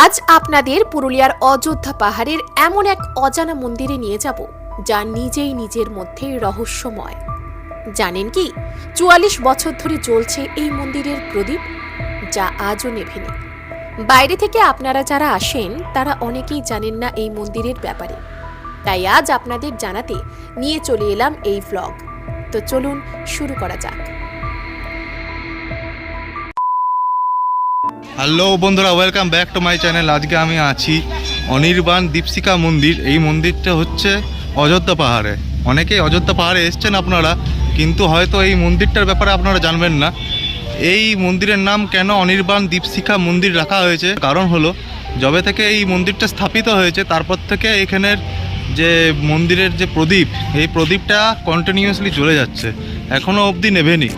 আজ আপনাদের পুরুলিয়ার অযোধ্যা পাহাড়ের এমন এক অজানা মন্দিরে নিয়ে যাব, যা নিজেই নিজের মধ্যে রহস্যময়। জানেন কি, চুয়াল্লিশ বছর ধরে চলছে এই মন্দিরের প্রদীপ, যা আজও নেভেনি। বাইরে থেকে আপনারা যারা আসেন, তারা অনেকেই জানেন না এই মন্দিরের ব্যাপারে। তাই আজ আপনাদের জানাতে নিয়ে চলে এলাম এই ভ্লগ তো চলুন শুরু করা যাক। হ্যালো বন্ধুরা welcome back to my channel আজকে আমি আছি অনির্বাণ দীপশিকা মন্দির। এই মন্দিরটা হচ্ছে অযোধ্যা পাহাড়ে। অনেকেই অযোধ্যা পাহাড়ে এসছেন আপনারা, কিন্তু হয়তো এই মন্দিরটার ব্যাপারে আপনারা জানবেন না। এই মন্দিরের নাম কেন অনির্বাণ দীপশিখা মন্দির রাখা হয়েছে? কারণ হলো, যবে থেকে এই মন্দিরটা স্থাপিত হয়েছে, তারপর থেকে এখানের যে মন্দিরের যে প্রদীপ, এই প্রদীপটা কন্টিনিউয়াসলি জ্বলে যাচ্ছে। এখনও অবধি নেভেনি।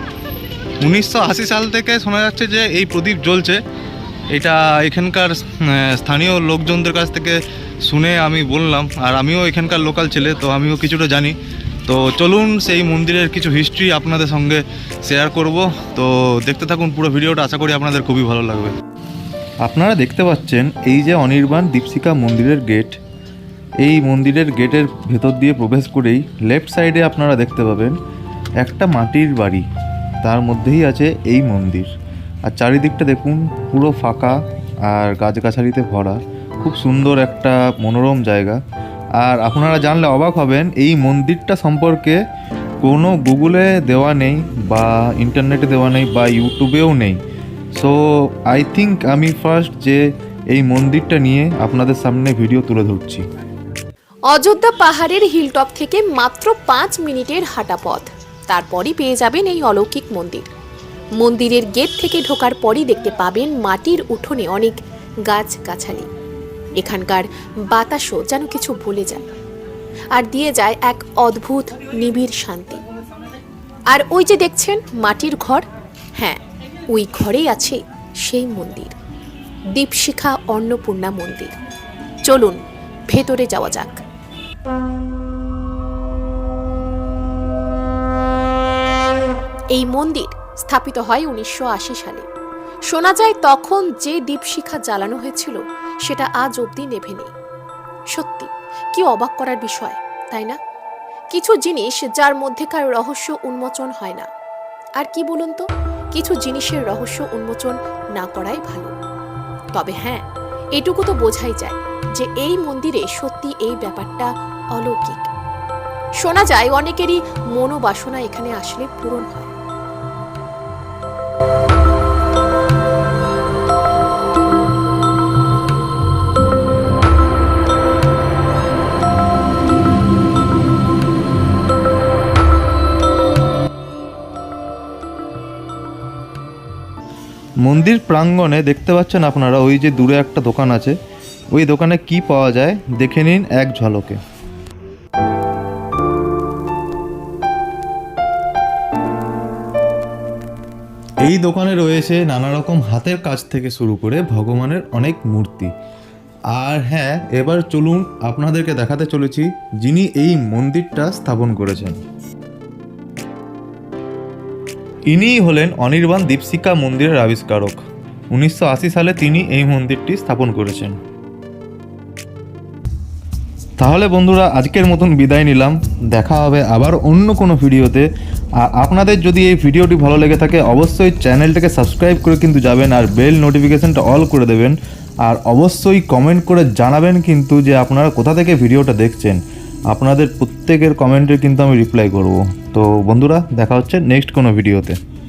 উনিশশো আশি সাল থেকে শোনা যাচ্ছে যে এই প্রদীপ জ্বলছে। এটা এখানকার স্থানীয় লোকজনদের কাছ থেকে শুনে আমি বললাম, আর আমিও এখানকার লোকাল ছেলে, তো আমিও কিছুটা জানি। তো চলুন সেই মন্দিরের কিছু হিস্ট্রি আপনাদের সঙ্গে শেয়ার করব। তো দেখতে থাকুন পুরো ভিডিওটা, আশা করি আপনাদের খুবই ভালো লাগবে। আপনারা দেখতে পাচ্ছেন এই যে অনির্বাণ দীপশিকা মন্দিরের গেট এই মন্দিরের গেটের ভেতর দিয়ে প্রবেশ করেই লেফট সাইডে আপনারা দেখতে পাবেন একটা মাটির বাড়ি। তার মধ্যেই আছে এই মন্দির। আর চারিদিকটা দেখুন, পুরো ফাঁকা আর গাছগাছালিতে ভরা। খুব সুন্দর একটা মনোরম জায়গা। আর আপনারা জানলে অবাক হবেন, এই মন্দিরটা সম্পর্কে কোনো গুগলে দেওয়া নেই বা ইন্টারনেটে দেওয়া নেই বা ইউটিউবেও নেই। সো আই থিঙ্ক আমি ফার্স্ট যে এই মন্দিরটা নিয়ে আপনাদের সামনে ভিডিও তুলে ধরছি। অযোধ্যা পাহাড়ের হিলটপ থেকে মাত্র পাঁচ মিনিটের হাঁটা পথ তারপরই পেয়ে যাবেন এই অলৌকিক মন্দির। মন্দিরের গেট থেকে ঢোকার পরই দেখতে পাবেন মাটির উঠোনে অনেক গাছ গাছালি এখানকার বাতাসও যেন কিছু ভুলে যায়। আর দিয়ে যায় এক অদ্ভুত নিবিড় শান্তি। আর ওই যে দেখছেন মাটির ঘর? হ্যাঁ ওই ঘরেই আছে সেই মন্দির। দীপশিখা অন্নপূর্ণা মন্দির। চলুন, ভেতরে যাওয়া যাক। এই মন্দির স্থাপিত হয় উনিশশো আশি সালে। শোনা যায় তখন যে দীপশিখা জ্বালানো হয়েছিল, সেটা আজ অবধি নেভে নেই সত্যি, কি অবাক করার বিষয়, তাই না? কিছু জিনিস যার মধ্যেকার রহস্য উন্মোচন হয় না। আর কি বলুন তো, কিছু জিনিসের রহস্য উন্মোচন না করাই ভালো। তবে হ্যাঁ এটুকু তো বোঝাই যায় যে এই মন্দিরে সত্যি এই ব্যাপারটা অলৌকিক। শোনা যায় অনেকেরই মনোবাসনা এখানে আসলে পূরণ হয়। মন্দির প্রাঙ্গণে দেখতে পাচ্ছেন আপনারা, ওই যে দূরে একটা দোকান আছে, ওই দোকানে কি পাওয়া যায়, দেখে নিন এক ঝলকে। এই দোকানে রয়েছে নানা রকম হাতের কাজ থেকে শুরু করে ভগবানের অনেক মূর্তি। আর হ্যাঁ এবার চলুন আপনাদেরকে দেখাতে চলেছি যিনি এই মন্দিরটা স্থাপন করেছেন। ইনিই হলেন অনির্বাণ দীপশিকা মন্দিরের আবিষ্কারক। উনিশশো আশি সালে তিনি এই মন্দিরটি স্থাপন করেছেন। তাহলে বন্ধুরা, আজকের মতন বিদায় নিলাম। দেখা হবে আবার অন্য কোনো ভিডিওতে। আর আপনাদের যদি এই ভিডিওটি ভালো লেগে থাকে, অবশ্যই চ্যানেলটাকে সাবস্ক্রাইব করে কিন্তু যাবেন আর বেল নোটিফিকেশানটা অল করে দেবেন। আর অবশ্যই কমেন্ট করে জানাবেন কিন্তু যে আপনারা কোথা থেকে ভিডিওটা দেখছেন। আপনাদের প্রত্যেকের কমেন্টের কিন্তু আমি রিপ্লাই করব। তো বন্ধুরা, দেখা হচ্ছে নেক্সট কোনো ভিডিওতে।